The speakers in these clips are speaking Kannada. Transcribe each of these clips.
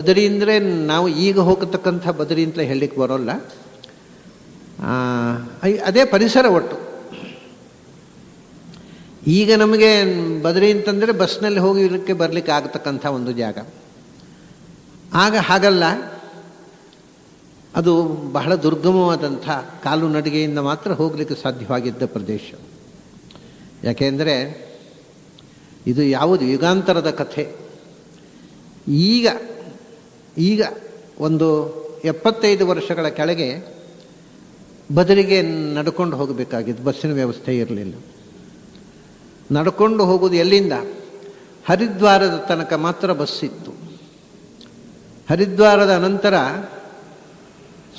ಬದರಿ ಅಂದರೆ ನಾವು ಈಗ ಹೋಗತಕ್ಕಂಥ ಬದರಿ ಅಂತಲೇ ಹೇಳಲಿಕ್ಕೆ ಬರೋಲ್ಲ. ಅದೇ ಪರಿಸರ ಒಟ್ಟು. ಈಗ ನಮಗೆ ಬದರಿ ಅಂತಂದರೆ ಬಸ್ನಲ್ಲಿ ಹೋಗಲಿಕ್ಕೆ ಬರಲಿಕ್ಕೆ ಆಗತಕ್ಕಂಥ ಒಂದು ಜಾಗ. ಆಗ ಹಾಗಲ್ಲ. ಅದು ಬಹಳ ದುರ್ಗಮವಾದಂಥ ಕಾಲು ನಡಿಗೆಯಿಂದ ಮಾತ್ರ ಹೋಗಲಿಕ್ಕೆ ಸಾಧ್ಯವಾಗಿದ್ದ ಪ್ರದೇಶ. ಯಾಕೆಂದರೆ ಇದು ಯಾವುದು ಯುಗಾಂತರದ ಕಥೆ. ಈಗ ಈಗ ಒಂದು ಎಪ್ಪತ್ತೈದು ವರ್ಷಗಳ ಕೆಳಗೆ ಬದಲಿಗೆ ನಡ್ಕೊಂಡು ಹೋಗಬೇಕಾಗಿತ್ತು, ಬಸ್ಸಿನ ವ್ಯವಸ್ಥೆ ಇರಲಿಲ್ಲ. ನಡ್ಕೊಂಡು ಹೋಗೋದು ಎಲ್ಲಿಂದ? ಹರಿದ್ವಾರದ ತನಕ ಮಾತ್ರ ಬಸ್ ಇತ್ತು. ಹರಿದ್ವಾರದ ಅನಂತರ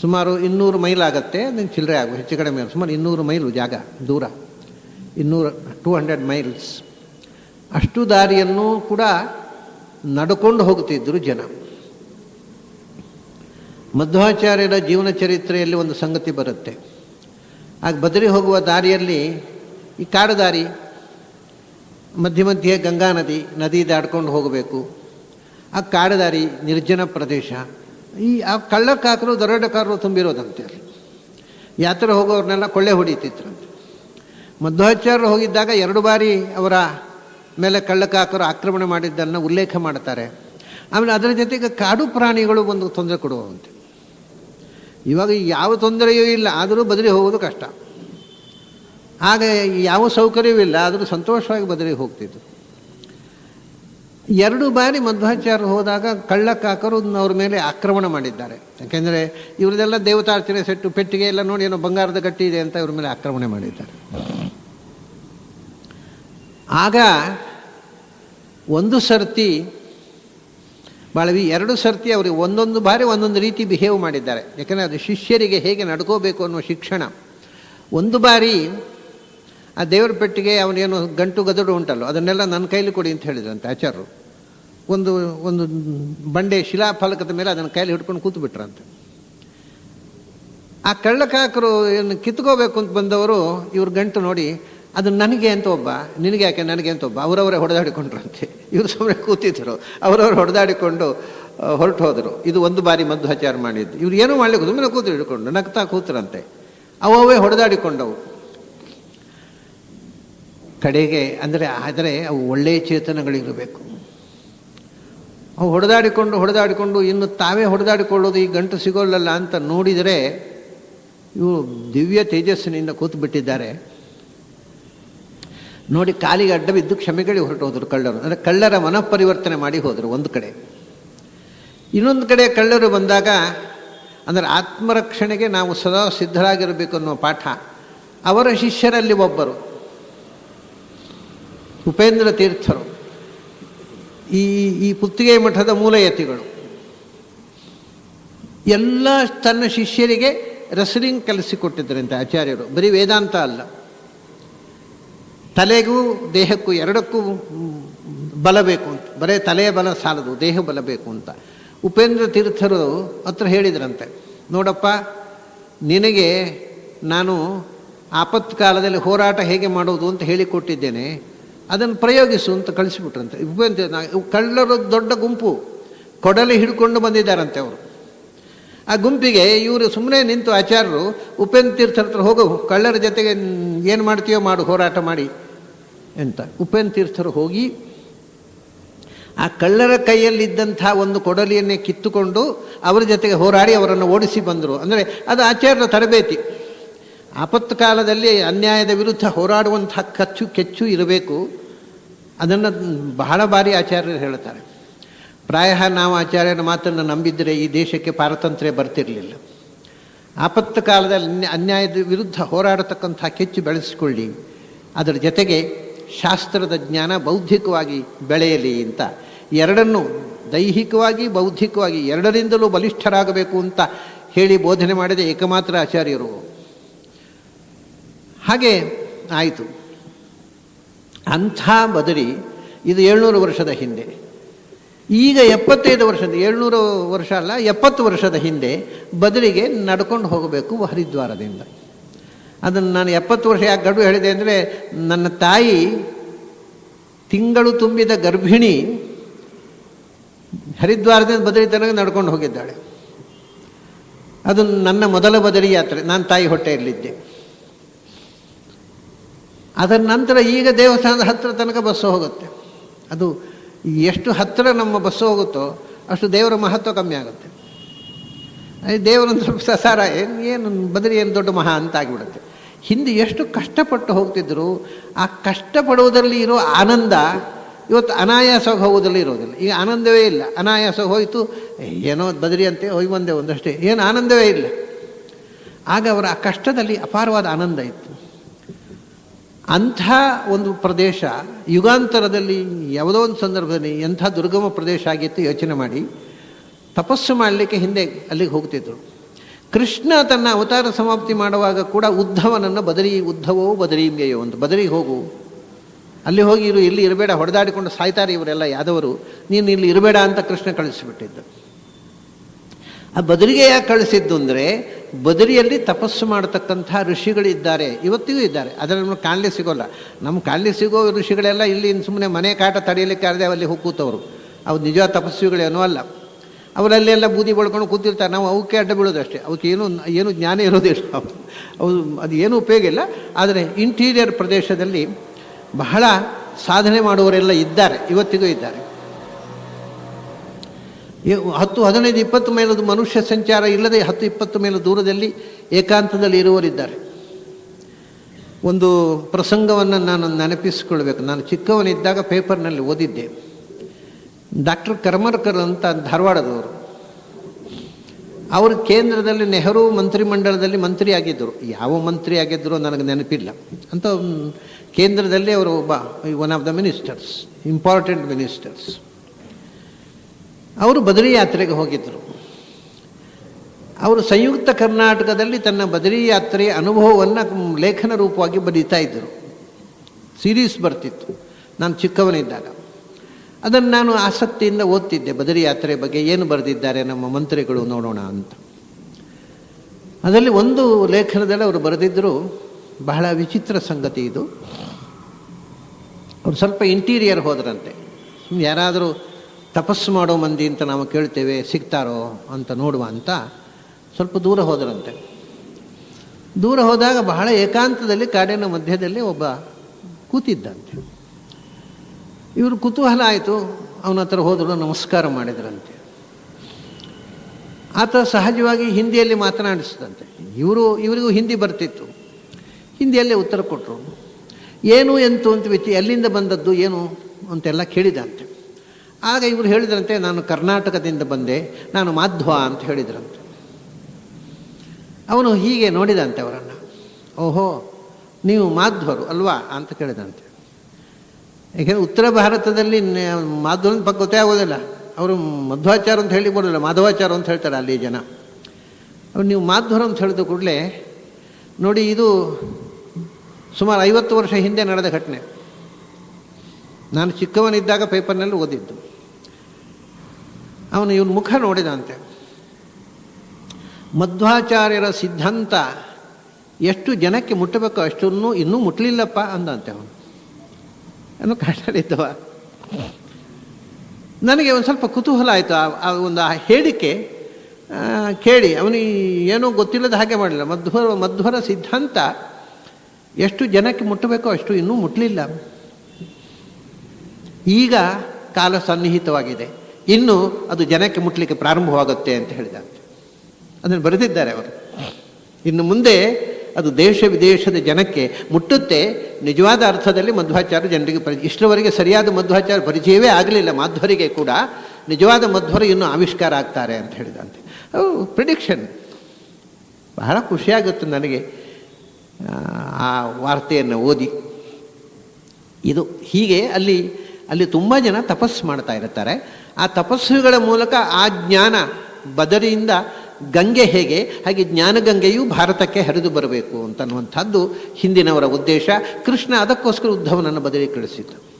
ಸುಮಾರು ಇನ್ನೂರು ಮೈಲ್ ಆಗುತ್ತೆ, ಅದನ್ನು ಚಿಲ್ಲರೆ ಆಗು ಹೆಚ್ಚು ಕಡಿಮೆ ಸುಮಾರು ಇನ್ನೂರು ಮೈಲು ಜಾಗ, ದೂರ. ಇನ್ನೂರು, ಟೂ ಹಂಡ್ರೆಡ್ ಮೈಲ್ಸ್. ಅಷ್ಟು ದಾರಿಯನ್ನು ಕೂಡ ನಡ್ಕೊಂಡು ಹೋಗ್ತಿದ್ದರು ಜನ. ಮಧ್ವಾಚಾರ್ಯರ ಜೀವನ ಚರಿತ್ರೆಯಲ್ಲಿ ಒಂದು ಸಂಗತಿ ಬರುತ್ತೆ. ಆಗ ಬದರಿ ಹೋಗುವ ದಾರಿಯಲ್ಲಿ ಈ ಕಾಡು ದಾರಿ ಮಧ್ಯ ಮಧ್ಯೆ ಗಂಗಾ ನದಿ ನದಿ ದಾಡ್ಕೊಂಡು ಹೋಗಬೇಕು. ಆ ಕಾಡು ದಾರಿ ನಿರ್ಜನ ಪ್ರದೇಶ. ಈ ಆ ಕಳ್ಳಕ್ಕಾಕರು ದರೋಡಕಾರರು ತುಂಬಿರೋದಂತೆ ಅಲ್ಲಿ. ಯಾತ್ರೆ ಹೋಗೋರನ್ನೆಲ್ಲ ಕೊಳ್ಳೆ ಹೊಡಿತಿದ್ರಂತೆ. ಮಧ್ವಾಚಾರ್ಯರು ಹೋಗಿದ್ದಾಗ ಎರಡು ಬಾರಿ ಅವರ ಮೇಲೆ ಕಳ್ಳಕಾಕರು ಆಕ್ರಮಣ ಮಾಡಿದ್ದನ್ನು ಉಲ್ಲೇಖ ಮಾಡ್ತಾರೆ. ಆಮೇಲೆ ಅದರ ಜೊತೆಗೆ ಕಾಡು ಪ್ರಾಣಿಗಳು ಒಂದು ತೊಂದರೆ ಕೊಡುವಂತೆ. ಇವಾಗ ಯಾವ ತೊಂದರೆಯೂ ಇಲ್ಲ, ಆದರೂ ಬದಲಿ ಹೋಗೋದು ಕಷ್ಟ. ಆಗ ಯಾವ ಸೌಕರ್ಯವೂ ಇಲ್ಲ, ಆದರೂ ಸಂತೋಷವಾಗಿ ಬದಲಿ ಹೋಗ್ತಿತ್ತು. ಎರಡು ಬಾರಿ ಮಧ್ವಾಚಾರ್ಯರು ಹೋದಾಗ ಕಳ್ಳಕಾಕರು ಅವ್ರ ಮೇಲೆ ಆಕ್ರಮಣ ಮಾಡಿದ್ದಾರೆ. ಯಾಕೆಂದರೆ ಇವ್ರದೆಲ್ಲ ದೇವತಾರ್ಚನೆ ಸೆಟ್ಟು, ಪೆಟ್ಟಿಗೆ ಎಲ್ಲ ನೋಡಿ ಏನೋ ಬಂಗಾರದ ಗಟ್ಟಿ ಇದೆ ಅಂತ ಇವ್ರ ಮೇಲೆ ಆಕ್ರಮಣ ಮಾಡಿದ್ದಾರೆ. ಆಗ ಒಂದು ಸರ್ತಿ ಬಾಳವಿ, ಎರಡು ಸರ್ತಿ ಅವರಿಗೆ ಒಂದೊಂದು ಬಾರಿ ಒಂದೊಂದು ರೀತಿ ಬಿಹೇವ್ ಮಾಡಿದ್ದಾರೆ. ಯಾಕಂದರೆ ಅದು ಶಿಷ್ಯರಿಗೆ ಹೇಗೆ ನಡ್ಕೋಬೇಕು ಅನ್ನುವ ಶಿಕ್ಷಣ. ಒಂದು ಬಾರಿ ಆ ದೇವರ ಪೆಟ್ಟಿಗೆ ಅವನೇನು ಗಂಟು ಗದಡು ಉಂಟಲ್ಲೋ ಅದನ್ನೆಲ್ಲ ನನ್ನ ಕೈಲಿ ಕೊಡಿ ಅಂತ ಹೇಳಿದ್ರಂತೆ ಆಚಾರ್ಯರು. ಒಂದು ಒಂದು ಬಂಡೆ ಶಿಲಾಫಲಕದ ಮೇಲೆ ಅದನ್ನು ಕೈಲಿ ಹಿಡ್ಕೊಂಡು ಕೂತು ಬಿಟ್ರಂತೆ ಆ ಕಳ್ಳಕಾಕರು ಏನು ಕಿತ್ಕೋಬೇಕು ಅಂತ ಬಂದವರು, ಇವ್ರ ಗಂಟು ನೋಡಿ ಅದು ನನಗೆ ಅಂತ ಒಬ್ಬ, ನಿನಗೆ ಯಾಕೆ ನನಗೆ ಅಂತ ಒಬ್ಬ, ಅವರವರೇ ಹೊಡೆದಾಡಿಕೊಂಡ್ರಂತೆ ಇವರು ಸುಮ್ಮನೆ ಕೂತಿದ್ರು. ಅವರವರು ಹೊಡೆದಾಡಿಕೊಂಡು ಹೊರಟು ಹೋದರು. ಇದು ಒಂದು ಬಾರಿ ಮದ್ದು ಹಚಾರ ಮಾಡಿದ್ದು. ಇವ್ರು ಏನೂ ಮಾಡಲಿಕ್ಕೆ ಸುಮ್ಮನೆ ಕೂತು ಹಿಡ್ಕೊಂಡು, ನಗ್ತಾ ಕೂತರಂತೆ. ಅವೇ ಹೊಡೆದಾಡಿಕೊಂಡವು. ಕಡೆಗೆ, ಅಂದರೆ, ಆದರೆ ಅವು ಒಳ್ಳೆಯ ಚೇತನಗಳಿರಬೇಕು. ಅವು ಹೊಡೆದಾಡಿಕೊಂಡು ಹೊಡೆದಾಡಿಕೊಂಡು, ಇನ್ನು ತಾವೇ ಹೊಡೆದಾಡಿಕೊಳ್ಳೋದು ಈ ಗಂಟು ಸಿಗೋಲ್ಲಲ್ಲ ಅಂತ ನೋಡಿದರೆ ಇವು ದಿವ್ಯ ತೇಜಸ್ಸಿನಿಂದ ಕೂತು ಬಿಟ್ಟಿದ್ದಾರೆ ನೋಡಿ ಕಾಲಿಗೆ ಅಡ್ಡ ಬಿದ್ದು ಕ್ಷಮೆಗಳಿಗೆ ಹೊರಟು ಹೋದರು ಕಳ್ಳರು. ಅಂದರೆ ಕಳ್ಳರ ಮನಃಪರಿವರ್ತನೆ ಮಾಡಿ ಹೋದರು ಒಂದು ಕಡೆ. ಇನ್ನೊಂದು ಕಡೆ ಕಳ್ಳರು ಬಂದಾಗ, ಅಂದರೆ ಆತ್ಮರಕ್ಷಣೆಗೆ ನಾವು ಸದಾ ಸಿದ್ಧರಾಗಿರಬೇಕು ಅನ್ನೋ ಪಾಠ. ಅವರ ಶಿಷ್ಯರಲ್ಲಿ ಒಬ್ಬರು, ಉಪೇಂದ್ರ ತೀರ್ಥರು. ಈ ಈ ಪುತ್ತಿಗೆ ಮಠದ ಮೂಲಯತಿಗಳು. ಎಲ್ಲ ತನ್ನ ಶಿಷ್ಯರಿಗೆ ರೆಸ್ಲಿಂಗ್ ಕಲಿಸಿಕೊಟ್ಟಿದ್ದರಂತೆ ಆಚಾರ್ಯರು. ಬರೀ ವೇದಾಂತ ಅಲ್ಲ. ತಲೆಗೂ ದೇಹಕ್ಕೂ ಎರಡಕ್ಕೂ ಬಲ ಬೇಕು ಅಂತ. ಬರೇ ತಲೆಯ ಬಲ ಸಾಲದು, ದೇಹ ಬಲ ಬೇಕು ಅಂತ. ಉಪೇಂದ್ರ ತೀರ್ಥರು ಹತ್ರ ಹೇಳಿದ್ರಂತೆ, ನೋಡಪ್ಪ, ನಿನಗೆ ನಾನು ಆಪತ್ಕಾಲದಲ್ಲಿ ಹೋರಾಟ ಹೇಗೆ ಮಾಡೋದು ಅಂತ ಹೇಳಿಕೊಟ್ಟಿದ್ದೇನೆ ಅದನ್ನು ಪ್ರಯೋಗಿಸು ಅಂತ ಕಳಿಸಿಬಿಟ್ರಂತೆ. ಉಪೇಂದ್ರ ಕಳ್ಳರು ದೊಡ್ಡ ಗುಂಪು, ಕೊಡಲಿ ಹಿಡ್ಕೊಂಡು ಬಂದಿದ್ದಾರಂತೆ ಅವರು. ಆ ಗುಂಪಿಗೆ ಇವರು ಸುಮ್ಮನೆ ನಿಂತು ಆಚಾರ್ಯರು, ಉಪೇಂದ್ರ ತೀರ್ಥರ ಹತ್ರ ಹೋಗು, ಕಳ್ಳರ ಜೊತೆಗೆ ಏನು ಮಾಡ್ತೀಯೋ ಮಾಡು, ಹೋರಾಟ ಮಾಡಿ. ಅಂತ. ಉಪೇಂದ್ರ ತೀರ್ಥರು ಹೋಗಿ ಆ ಕಳ್ಳರ ಕೈಯಲ್ಲಿದ್ದಂಥ ಒಂದು ಕೊಡಲಿಯನ್ನೇ ಕಿತ್ತುಕೊಂಡು ಅವರ ಜೊತೆಗೆ ಹೋರಾಡಿ ಅವರನ್ನು ಓಡಿಸಿ ಬಂದರು. ಅಂದರೆ ಅದು ಆಚಾರ್ಯರ ತರಬೇತಿ. ಆಪತ್ತು ಕಾಲದಲ್ಲಿ ಅನ್ಯಾಯದ ವಿರುದ್ಧ ಹೋರಾಡುವಂಥ ಕಚ್ಚು ಕೆಚ್ಚು ಇರಬೇಕು. ಅದನ್ನು ಬಹಳ ಬಾರಿ ಆಚಾರ್ಯರು ಹೇಳ್ತಾರೆ. ಪ್ರಾಯ ನಾವು ಆಚಾರ್ಯನ ಮಾತನ್ನು ನಂಬಿದರೆ ಈ ದೇಶಕ್ಕೆ ಪಾರತಂತ್ರ್ಯ ಬರ್ತಿರಲಿಲ್ಲ. ಆಪತ್ತು ಕಾಲದಲ್ಲಿ ಅನ್ಯಾಯದ ವಿರುದ್ಧ ಹೋರಾಡತಕ್ಕಂಥ ಕೆಚ್ಚು ಬೆಳೆಸಿಕೊಳ್ಳಿ. ಅದರ ಜೊತೆಗೆ ಶಾಸ್ತ್ರದ ಜ್ಞಾನ ಬೌದ್ಧಿಕವಾಗಿ ಬೆಳೆಯಲಿ ಅಂತ. ಎರಡನ್ನು ದೈಹಿಕವಾಗಿ, ಬೌದ್ಧಿಕವಾಗಿ ಎರಡರಿಂದಲೂ ಬಲಿಷ್ಠರಾಗಬೇಕು ಅಂತ ಹೇಳಿ ಬೋಧನೆ ಮಾಡಿದ ಏಕಮಾತ್ರ ಆಚಾರ್ಯರು. ಹಾಗೆ ಆಯಿತು. ಅಂಥ ಬದರಿ ಇದು ಏಳ್ನೂರು ವರ್ಷದ ಹಿಂದೆ. ಈಗ ಎಪ್ಪತ್ತೈದು ವರ್ಷದ, ಏಳ್ನೂರು ವರ್ಷ ಅಲ್ಲ, ಎಪ್ಪತ್ತು ವರ್ಷದ ಹಿಂದೆ ಬದಲಿಗೆ ನಡ್ಕೊಂಡು ಹೋಗಬೇಕು ಹರಿದ್ವಾರದಿಂದ. ಅದನ್ನು ನಾನು ಎಪ್ಪತ್ತು ವರ್ಷ ಯಾಕೆ ಗಡುವು ಹೇಳಿದೆ ಅಂದರೆ, ನನ್ನ ತಾಯಿ ತಿಂಗಳು ತುಂಬಿದ ಗರ್ಭಿಣಿ ಹರಿದ್ವಾರದಿಂದ ಬದರಿ ತನಕ ನಡ್ಕೊಂಡು ಹೋಗಿದ್ದಾಳೆ. ಅದು ನನ್ನ ಮೊದಲ ಬದರಿ ಯಾತ್ರೆ, ನಾನು ತಾಯಿ ಹೊಟ್ಟೆಯಲ್ಲಿದ್ದೆ ಅದರ ನಂತರ ಈಗ ದೇವಸ್ಥಾನದ ಹತ್ತಿರ ತನಕ ಬಸ್ಸು ಹೋಗುತ್ತೆ. ಅದು ಎಷ್ಟು ಹತ್ತಿರ ನಮ್ಮ ಬಸ್ಸು ಹೋಗುತ್ತೋ ಅಷ್ಟು ದೇವರ ಮಹತ್ವ ಕಮ್ಮಿ ಆಗುತ್ತೆ. ದೇವರೊಂದು ಸ್ವಲ್ಪ ಸಸಾರ, ಏನು ಏನು ಬದರಿ ಏನು ದೊಡ್ಡ ಮಹಾ ಅಂತ ಆಗಿಬಿಡುತ್ತೆ. ಹಿಂದೆ ಎಷ್ಟು ಕಷ್ಟಪಟ್ಟು ಹೋಗ್ತಿದ್ರು, ಆ ಕಷ್ಟಪಡುವುದರಲ್ಲಿ ಇರೋ ಆನಂದ ಇವತ್ತು ಅನಾಯಾಸ ಹೋಗೋದಲ್ಲಿ ಇರೋದಿಲ್ಲ. ಈಗ ಆನಂದವೇ ಇಲ್ಲ. ಅನಾಯಾಸ ಹೋಯಿತು ಏನೋ ಬದರಿ ಅಂತೆ ಹೋಗಿ ಬಂದೆ ಒಂದಷ್ಟೇ. ಏನು ಆನಂದವೇ ಇಲ್ಲ. ಆಗ ಅವರ ಆ ಕಷ್ಟದಲ್ಲಿ ಅಪಾರವಾದ ಆನಂದ ಇತ್ತು. ಅಂಥ ಒಂದು ಪ್ರದೇಶ ಯುಗಾಂತರದಲ್ಲಿ ಯಾವುದೋ ಒಂದು ಸಂದರ್ಭದಲ್ಲಿ ಎಂಥ ದುರ್ಗಮ ಪ್ರದೇಶ ಆಗಿತ್ತು ಯೋಚನೆ ಮಾಡಿ, ತಪಸ್ಸು ಮಾಡಲಿಕ್ಕೆ ಹಿಂದೆ ಅಲ್ಲಿಗೆ ಹೋಗ್ತಿದ್ರು. ಕೃಷ್ಣ ತನ್ನ ಅವತಾರ ಸಮಾಪ್ತಿ ಮಾಡುವಾಗ ಕೂಡ ಉದ್ಧವನನ್ನು ಬದರಿ, ಉದ್ಧವೋ ಬದರಿಮೆಯೋ ಅಂತ. ಬದರಿಗೆ ಹೋಗು. ಅಲ್ಲಿ ಹೋಗಿ ಇರು, ಇಲ್ಲಿ ಇರಬೇಡ, ಹೊಡೆದಾಡಿಕೊಂಡು ಸಾಯ್ತಾರೆ ಇವರೆಲ್ಲ ಯಾದವರು. ನೀನು ಇಲ್ಲಿ ಇರಬೇಡ ಅಂತ ಕೃಷ್ಣ ಕಳಿಸಿಬಿಟ್ಟಿದ್ದು. ಆ ಬದರಿಗೆ ಯಾಕೆ ಕಳಿಸಿದ್ದು ಅಂದರೆ, ಬದರಿಯಲ್ಲಿ ತಪಸ್ಸು ಮಾಡತಕ್ಕಂಥ ಋಷಿಗಳಿದ್ದಾರೆ. ಇವತ್ತಿಗೂ ಇದ್ದಾರೆ. ಅದರ ನಮ್ಗೆ ಕಾಣಲೇ ಸಿಗೋಲ್ಲ. ನಮ್ಮ ಕಾಣಲೇ ಸಿಗೋ ಋಷಿಗಳೆಲ್ಲ ಇಲ್ಲಿ ಸುಮ್ಮನೆ ಮನೆ ಕಾಟ ತಡೆಯಲಿಕ್ಕೆ ಅರ್ದೆ ಅಲ್ಲಿ ಹೋಗ್ಕೂತವರು ಅವು ನಿಜವಾದ ತಪಸ್ವಿಗಳೇನೂ ಅಲ್ಲ. ಅವರಲ್ಲೆಲ್ಲ ಬೂದಿ ಬಳ್ಕೊಂಡು ಕೂತಿರ್ತಾರೆ. ನಾವು ಅವಕ್ಕೆ ಅಡ್ಡ ಬೀಳೋದು ಅಷ್ಟೇ ಅವಕ್ಕೆ ಏನು ಏನು ಜ್ಞಾನ ಇರೋದಿಲ್ಲ ಅವು ಅದು ಏನು ಉಪಯೋಗ ಇಲ್ಲ. ಆದರೆ ಇಂಟೀರಿಯರ್ ಪ್ರದೇಶದಲ್ಲಿ ಬಹಳ ಸಾಧನೆ ಮಾಡುವವರೆಲ್ಲ ಇದ್ದಾರೆ. ಇವತ್ತಿಗೂ ಇದ್ದಾರೆ. ಹತ್ತು, ಹದಿನೈದು, ಇಪ್ಪತ್ತು ಮೈಲದ ಮನುಷ್ಯ ಸಂಚಾರ ಇಲ್ಲದೆ ಹತ್ತು, ಇಪ್ಪತ್ತು ಮೈಲ ದೂರದಲ್ಲಿ ಏಕಾಂತದಲ್ಲಿ ಇರುವರಿದ್ದಾರೆ ಒಂದು ಪ್ರಸಂಗವನ್ನು ನಾನು ನೆನಪಿಸಿಕೊಳ್ಬೇಕು. ನಾನು ಚಿಕ್ಕವನಿದ್ದಾಗ ಪೇಪರ್ನಲ್ಲಿ ಓದಿದ್ದೆ. ಡಾಕ್ಟರ್ ಕರ್ಮರ್ಕರ್ ಅಂತ ಧಾರವಾಡದವರು. ಅವರು ಕೇಂದ್ರದಲ್ಲಿ ನೆಹರು ಮಂತ್ರಿಮಂಡಲದಲ್ಲಿ ಮಂತ್ರಿ ಆಗಿದ್ದರು ಯಾವ ಮಂತ್ರಿ ಆಗಿದ್ದರು ನನಗೆ ನೆನಪಿಲ್ಲ. ಅಂತ ಕೇಂದ್ರದಲ್ಲಿ ಅವರು ಒಬ್ಬ one of the ministers important ministers ಅವರು ಬದರಿ ಯಾತ್ರೆಗೆ ಹೋಗಿದ್ದರು. ಅವರು ಸಂಯುಕ್ತ ಕರ್ನಾಟಕದಲ್ಲಿ ತನ್ನ ಬದರಿ ಯಾತ್ರೆಯ ಅನುಭವವನ್ನು ಲೇಖನ ರೂಪವಾಗಿ ಬರೀತಾ ಇದ್ದರು. ಸೀರೀಸ್ ಬರ್ತಿತ್ತು. ನಾನು ಚಿಕ್ಕವನಿದ್ದಾಗ. ಅದನ್ನು ನಾನು ಆಸಕ್ತಿಯಿಂದ ಓದ್ತಿದ್ದೆ. ಬದರಿ ಯಾತ್ರೆ ಬಗ್ಗೆ ಏನು ಬರೆದಿದ್ದಾರೆ ನಮ್ಮ ಮಂತ್ರಿಗಳು ನೋಡೋಣ ಅಂತ. ಅದರಲ್ಲಿ ಒಂದು ಲೇಖನದಲ್ಲಿ ಅವರು ಬರೆದಿದ್ದರು ಬಹಳ ವಿಚಿತ್ರ ಸಂಗತಿ ಇದು. ಅವರು ಸ್ವಲ್ಪ ಇಂಟೀರಿಯರ್ ಹೋದ್ರಂತೆ. ಯಾರಾದರೂ ತಪಸ್ಸು ಮಾಡೋ ಮಂದಿ ಅಂತ ನಾವು ಕೇಳ್ತೇವೆ, ಸಿಗ್ತಾರೋ ಅಂತ ನೋಡುವ ಅಂತ ಸ್ವಲ್ಪ ದೂರ ಹೋದರಂತೆ. ದೂರ ಹೋದಾಗ ಬಹಳ ಏಕಾಂತದಲ್ಲಿ ಕಾಡಿನ ಮಧ್ಯದಲ್ಲಿ ಒಬ್ಬ ಕೂತಿದ್ದಂತೆ. ಇವರು ಕುತೂಹಲ ಆಯಿತು, ಅವನ ಹತ್ರ ಹೋದರು ನಮಸ್ಕಾರ ಮಾಡಿದ್ರಂತೆ. ಆತ ಸಹಜವಾಗಿ ಹಿಂದಿಯಲ್ಲಿ ಮಾತನಾಡಿಸಿದಂತೆ. ಇವರು, ಇವರಿಗೂ ಹಿಂದಿ ಬರ್ತಿತ್ತು. ಹಿಂದಿಯಲ್ಲೇ ಉತ್ತರ ಕೊಟ್ಟರು ಏನು ಎಂತು ಅಂತ ವಿಚಿ, ಎಲ್ಲಿಂದ ಬಂದದ್ದು, ಏನು ಅಂತೆಲ್ಲ ಕೇಳಿದಂತೆ. ಆಗ ಇವರು ಹೇಳಿದ್ರಂತೆ, ನಾನು ಕರ್ನಾಟಕದಿಂದ ಬಂದೆ, ನಾನು ಮಾಧ್ವ ಅಂತ ಹೇಳಿದ್ರಂತೆ. ಅವನು ಹೀಗೆ ನೋಡಿದಂತೆ ಅವರನ್ನು. ಓಹೋ, ನೀವು ಮಾಧ್ವರು ಅಲ್ವಾ ಅಂತ ಕೇಳಿದಂತೆ. ಯಾಕೆಂದರೆ ಉತ್ತರ ಭಾರತದಲ್ಲಿ ಮಾಧ್ವನ ಪಕ್ಕ ಗೊತ್ತೇ ಆಗೋದಿಲ್ಲ. ಅವರು ಮಧ್ವಾಚಾರ ಅಂತ ಹೇಳಿ ಬರೋದಿಲ್ಲ, ಮಾಧವಾಚಾರ ಅಂತ ಹೇಳ್ತಾರೆ ಅಲ್ಲಿ ಜನ. ಅವ್ರು ನೀವು ಮಾಧ್ವರ ಅಂತ ಹೇಳಿದ ಕೂಡಲೇ ನೋಡಿ ಇದು ಸುಮಾರು ಐವತ್ತು ವರ್ಷ ಹಿಂದೆ ನಡೆದ ಘಟನೆ. ನಾನು ಚಿಕ್ಕವನಿದ್ದಾಗ ಪೇಪರ್ನಲ್ಲಿ ಓದಿದ್ದು. ಅವನು ಇವನ ಮುಖ ನೋಡಿದಂತೆ. ಮಧ್ವಾಚಾರ್ಯರ ಸಿದ್ಧಾಂತ ಎಷ್ಟು ಜನಕ್ಕೆ ಮುಟ್ಟಬೇಕೋ ಅಷ್ಟನ್ನು ಇನ್ನೂ ಮುಟ್ಟಲಿಲ್ಲಪ್ಪ ಅಂದಂತೆ ಅವನು. ಅನ್ನೋ ಕಾಟಲಿದ್ದವ ನನಗೆ ಒಂದು ಸ್ವಲ್ಪ ಕುತೂಹಲ ಆಯಿತು ಆ ಒಂದು ಆ ಹೇಳಿಕೆ. ಕೇಳಿ, ಅವನು ಏನೂ ಗೊತ್ತಿಲ್ಲದ ಹಾಗೆ ಮಾಡಲಿಲ್ಲ. ಮಧ್ವರ ಮಧ್ವರ ಸಿದ್ಧಾಂತ, ಎಷ್ಟು ಜನಕ್ಕೆ ಮುಟ್ಟಬೇಕೋ ಅಷ್ಟು ಇನ್ನೂ ಮುಟ್ಟಲಿಲ್ಲ ಈಗ ಕಾಲ ಸನ್ನಿಹಿತವಾಗಿದೆ. ಇನ್ನು ಅದು ಜನಕ್ಕೆ ಮುಟ್ಟಲಿಕ್ಕೆ ಪ್ರಾರಂಭವಾಗುತ್ತೆ ಅಂತ ಹೇಳಿದ. ಅದನ್ನು ಬರೆದಿದ್ದಾರೆ ಅವರು. ಇನ್ನು ಮುಂದೆ ಅದು ದೇಶ ವಿದೇಶದ ಜನಕ್ಕೆ ಮುಟ್ಟುತ್ತೆ. ನಿಜವಾದ ಅರ್ಥದಲ್ಲಿ ಮಧ್ವಾಚಾರ್ಯ ಜನರಿಗೆ ಪರಿ ಇಷ್ಟರವರೆಗೆ ಸರಿಯಾದ ಮಧ್ವಾಚಾರ್ಯ ಪರಿಚಯವೇ ಆಗಲಿಲ್ಲ ಮಾಧ್ವರಿಗೆ ಕೂಡ. ನಿಜವಾದ ಮಧ್ವರು ಇನ್ನೂ ಆವಿಷ್ಕಾರ ಆಗ್ತಾರೆ ಅಂತ ಹೇಳಿದಂತೆ. ಅವು ಪ್ರಿಡಿಕ್ಷನ್ ಬಹಳ ಖುಷಿಯಾಗುತ್ತೆ ನನಗೆ. ಆ, ಆ ವಾರ್ತೆಯನ್ನು ಓದಿ. ಇದು ಹೀಗೆ ಅಲ್ಲಿ ಅಲ್ಲಿ ತುಂಬ ಜನ ತಪಸ್ಸು ಮಾಡ್ತಾ ಇರ್ತಾರೆ. ಆ ತಪಸ್ಸುಗಳ ಮೂಲಕ ಆ ಜ್ಞಾನ ಬದರಿಯಿಂದ ಗಂಗೆ ಹೇಗೆ, ಹಾಗೆ ಜ್ಞಾನಗಂಗೆಯೂ ಭಾರತಕ್ಕೆ ಹರಿದು ಬರಬೇಕು ಅಂತನ್ನುವಂಥದ್ದು ಹಿಂದಿನವರ ಉದ್ದೇಶ. ಕೃಷ್ಣ ಅದಕ್ಕೋಸ್ಕರ ಉದ್ಧವನನ್ನು ಬದಲಿ ಕಳಿಸಿದ್ದು.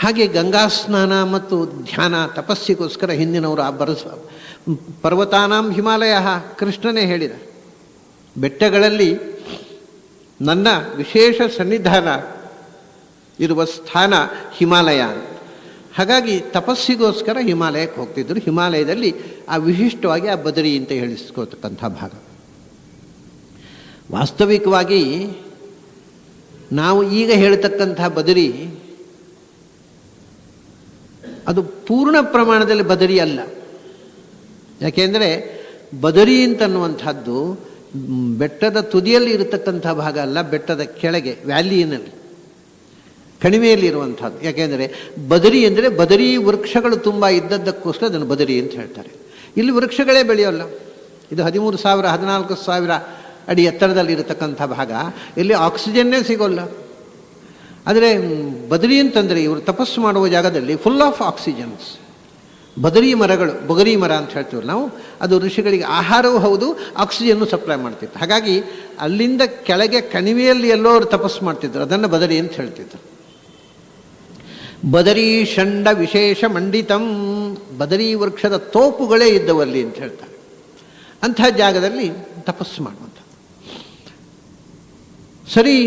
ಹಾಗೆ ಗಂಗಾ ಸ್ನಾನ ಮತ್ತು ಧ್ಯಾನ ತಪಸ್ಸಿಗೋಸ್ಕರ ಹಿಂದಿನವರು ಆ ಬರಸ, ಪರ್ವತಾನಾಂ ಹಿಮಾಲಯ ಕೃಷ್ಣನೇ ಹೇಳಿದ. ಬೆಟ್ಟಗಳಲ್ಲಿ ನನ್ನ ವಿಶೇಷ ಸನ್ನಿಧಾನ ಇರುವ ಸ್ಥಾನ ಹಿಮಾಲಯ ಹಾಗಾಗಿ ತಪಸ್ಸಿಗೋಸ್ಕರ ಹಿಮಾಲಯಕ್ಕೆ ಹೋಗ್ತಿದ್ರು. ಹಿಮಾಲಯದಲ್ಲಿ ಆ ವಿಶಿಷ್ಟವಾಗಿ ಆ ಬದರಿ ಅಂತ ಹೇಳಿಸ್ಕೋತಕ್ಕಂಥ ಭಾಗ. ವಾಸ್ತವಿಕವಾಗಿ ನಾವು ಈಗ ಹೇಳ್ತಕ್ಕಂಥ ಬದರಿ ಅದು ಪೂರ್ಣ ಪ್ರಮಾಣದಲ್ಲಿ ಬದರಿ ಅಲ್ಲ. ಯಾಕೆಂದರೆ ಬದರಿ ಅಂತನ್ನುವಂಥದ್ದು ಬೆಟ್ಟದ ತುದಿಯಲ್ಲಿ ಇರತಕ್ಕಂಥ ಭಾಗ ಅಲ್ಲ, ಬೆಟ್ಟದ ಕೆಳಗೆ ವ್ಯಾಲಿಯಲ್ಲಿ ಕಣಿವೆಯಲ್ಲಿ ಇರುವಂಥದ್ದು ಯಾಕೆಂದರೆ ಬದರಿ ಅಂದರೆ ಬದರಿ ವೃಕ್ಷಗಳು ತುಂಬ ಇದ್ದದ್ದಕ್ಕೋಸ್ಕರ ಅದನ್ನು ಬದರಿ ಅಂತ ಹೇಳ್ತಾರೆ. ಇಲ್ಲಿ ವೃಕ್ಷಗಳೇ ಬೆಳೆಯೋಲ್ಲ. ಇದು ಹದಿಮೂರು ಸಾವಿರ, ಹದಿನಾಲ್ಕು ಸಾವಿರ ಅಡಿ ಎತ್ತರದಲ್ಲಿ ಇರತಕ್ಕಂಥ ಭಾಗ. ಇಲ್ಲಿ ಆಕ್ಸಿಜನ್ನೇ ಸಿಗೋಲ್ಲ. ಆದರೆ ಬದರಿ ಅಂತಂದರೆ ಇವರು ತಪಸ್ಸು ಮಾಡುವ ಜಾಗದಲ್ಲಿ ಫುಲ್ ಆಫ್ ಆಕ್ಸಿಜನ್ಸ್ ಬದರಿ ಮರಗಳು, ಬಗರಿ ಮರ ಅಂತ ಹೇಳ್ತೀವಿ ನಾವು, ಅದು ಋಷಿಗಳಿಗೆ ಆಹಾರವೂ ಹೌದು ಆಕ್ಸಿಜನ್ನು ಸಪ್ಲೈ ಮಾಡ್ತಿತ್ತು. ಹಾಗಾಗಿ ಅಲ್ಲಿಂದ ಕೆಳಗೆ ಕಣಿವೆಯಲ್ಲಿ ಎಲ್ಲೋ ತಪಸ್ಸು ಮಾಡ್ತಿದ್ರು. ಅದನ್ನು ಬದರಿ ಅಂತ ಹೇಳ್ತಿದ್ರು. ಬದರಿ ಷಂಡ ವಿಶೇಷ ಮಂಡಿತಂ. ಬದರಿ ವೃಕ್ಷದ ತೋಪುಗಳೇ ಇದ್ದವಲ್ಲಿ ಅಂತ ಹೇಳ್ತಾರೆ. ಅಂಥ ಜಾಗದಲ್ಲಿ ತಪಸ್ಸು ಮಾಡುವಂಥ ಸರಿ,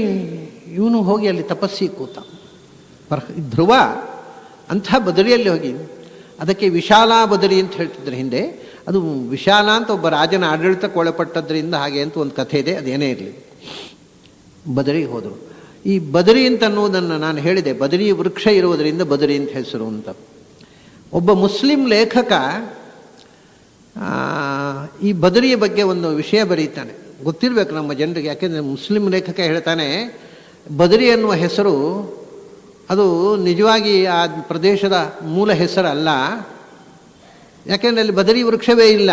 ಇವನು ಹೋಗಿ ಅಲ್ಲಿ ತಪಸ್ಸಿ ಕೂತ. ಧ್ರುವ, ಅಂಥ ಬದರಿಯಲ್ಲಿ ಹೋಗಿ. ಅದಕ್ಕೆ ವಿಶಾಲ ಬದರಿ ಅಂತ ಹೇಳ್ತಿದ್ರು ಹಿಂದೆ. ಅದು ವಿಶಾಲ ಅಂತ ಒಬ್ಬ ರಾಜನ ಆಡಳಿತಕ್ಕೆ ಒಳಪಟ್ಟದ್ರಿಂದ ಹಾಗೆ ಅಂತ ಒಂದು ಕಥೆ ಇದೆ, ಅದೇನೇ ಇರಲಿ. ಬದರಿಗೆ ಹೋದರು. ಈ ಬದರಿ ಅಂತ ಅನ್ನುವುದನ್ನು ನಾನು ಹೇಳಿದೆ. ಬದರಿ ವೃಕ್ಷ ಇರುವುದರಿಂದ ಬದರಿ ಅಂತ ಹೆಸರು ಅಂತ. ಒಬ್ಬ ಮುಸ್ಲಿಂ ಲೇಖಕ ಈ ಬದರಿಯ ಬಗ್ಗೆ ಒಂದು ವಿಷಯ ಬರೀತಾನೆ. ಗೊತ್ತಿರಬೇಕು ನಮ್ಮ ಜನರಿಗೆ, ಯಾಕೆಂದರೆ ಮುಸ್ಲಿಂ ಲೇಖಕ ಹೇಳ್ತಾನೆ, ಬದರಿ ಅನ್ನುವ ಹೆಸರು ಅದು ನಿಜವಾಗಿ ಆ ಪ್ರದೇಶದ ಮೂಲ ಹೆಸರಲ್ಲ. ಯಾಕೆಂದರೆ ಅಲ್ಲಿ ಬದರಿ ವೃಕ್ಷವೇ ಇಲ್ಲ.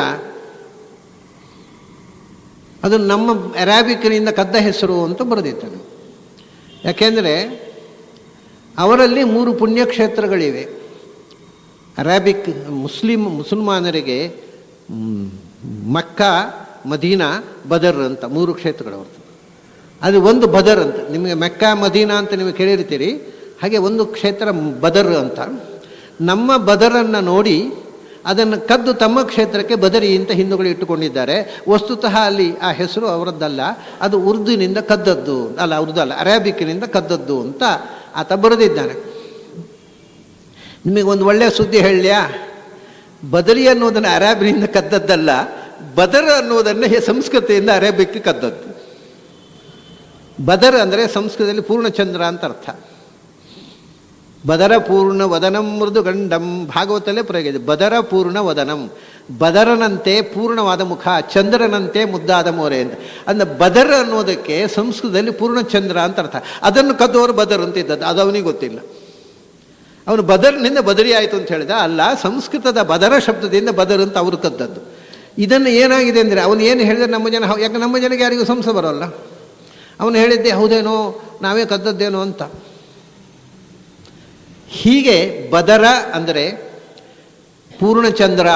ಅದು ನಮ್ಮ ಅರಾಬಿಕ್ನಿಂದ ಕದ್ದ ಹೆಸರು ಅಂತ ಬರೆದಿದ್ದಾನೆ. ಯಾಕೆಂದರೆ ಅವರಲ್ಲಿ ಮೂರು ಪುಣ್ಯಕ್ಷೇತ್ರಗಳಿವೆ. ಅರಾಬಿಕ್, ಮುಸ್ಲಿಂ, ಮುಸಲ್ಮಾನರಿಗೆ ಮಕ್ಕ, ಮದೀನಾ, ಬದರ್ ಅಂತ ಮೂರು ಕ್ಷೇತ್ರಗಳು ಅವ್ರದ್ದು ಅದು ಒಂದು ಬದರ್ ಅಂತ. ನಿಮಗೆ ಮೆಕ್ಕಾ, ಮದೀನಾ ಅಂತ ನೀವು ಕೇಳಿರ್ತೀರಿ. ಹಾಗೆ ಒಂದು ಕ್ಷೇತ್ರ ಬದರ್ ಅಂತ. ನಮ್ಮ ಬದರನ್ನು ನೋಡಿ ಅದನ್ನು ಕದ್ದು ತಮ್ಮ ಕ್ಷೇತ್ರಕ್ಕೆ ಬದರಿ ಅಂತ ಹಿಂದೂಗಳು ಇಟ್ಟುಕೊಂಡಿದ್ದಾರೆ. ವಸ್ತುತಃ ಅಲ್ಲಿ ಆ ಹೆಸರು ಅವರದ್ದಲ್ಲ. ಅದು ಉರ್ದುನಿಂದ ಕದ್ದದ್ದು. ಅಲ್ಲ, ಉರ್ದು ಅಲ್ಲ, ಅರೇಬಿಕ್ನಿಂದ ಕದ್ದದ್ದು ಅಂತ ಆತ ಬರೆದಿದ್ದಾನೆ. ನಿಮಗೆ ಒಂದು ಒಳ್ಳೆಯ ಸುದ್ದಿ ಹೇಳಲಿಯಾ ಬದರಿ ಅನ್ನೋದನ್ನು ಅರೇಬಿನಿಂದ ಕದ್ದದ್ದಲ್ಲ, ಬದರ್ ಅನ್ನೋದನ್ನು ಸಂಸ್ಕೃತಿಯಿಂದ ಅರೇಬಿಕ್ ಕದ್ದದ್ದು. ಬದರ್ ಅಂದರೆ ಸಂಸ್ಕೃತದಲ್ಲಿ ಪೂರ್ಣಚಂದ್ರ ಅಂತ ಅರ್ಥ. ಬದರ ಪೂರ್ಣ ವದನಂ ಮೃದು ಗಂಡಂ ಭಾಗವತಲ್ಲೇ ಪ್ರಯೋಗ ಇದೆ. ಬದರ ಪೂರ್ಣ ವದನಂ. ಬದರನಂತೆ ಪೂರ್ಣವಾದ ಮುಖ, ಚಂದ್ರನಂತೆ ಮುದ್ದಾದ ಮೋರೆ ಅಂತ. ಅಂದ್ರೆ ಬದರ್ ಅನ್ನೋದಕ್ಕೆ ಸಂಸ್ಕೃತದಲ್ಲಿ ಪೂರ್ಣಚಂದ್ರ ಅಂತ ಅರ್ಥ. ಅದನ್ನು ಕದ್ದವರು ಬದರ್ ಅಂತ ಇದ್ದದ್ದು, ಅದು ಅವನಿಗೆ ಗೊತ್ತಿಲ್ಲ. ಅವನು ಬದರ್ನಿಂದ ಬದರಿ ಆಯಿತು ಅಂತ ಹೇಳಿದ, ಅಲ್ಲ, ಸಂಸ್ಕೃತದ ಬದರ ಶಬ್ದದಿಂದ ಬದರ್ ಅಂತ ಅವರು ಕದ್ದದ್ದು. ಇದನ್ನು ಏನಾಗಿದೆ ಅಂದರೆ, ಅವನು ಏನು ಹೇಳಿದ್ರೆ ನಮ್ಮ ಜನ, ಯಾಕೆ ನಮ್ಮ ಜನಕ್ಕೆ ಯಾರಿಗೂ ಸಂಸ ಬರೋಲ್ಲ? ಅವನು ಹೇಳಿದ್ದೆ, ಹೌದೇನೋ, ನಾವೇ ಕದ್ದದ್ದೇನೋ ಅಂತ. ಹೀಗೆ ಬದರ ಅಂದರೆ ಪೂರ್ಣಚಂದ್ರ,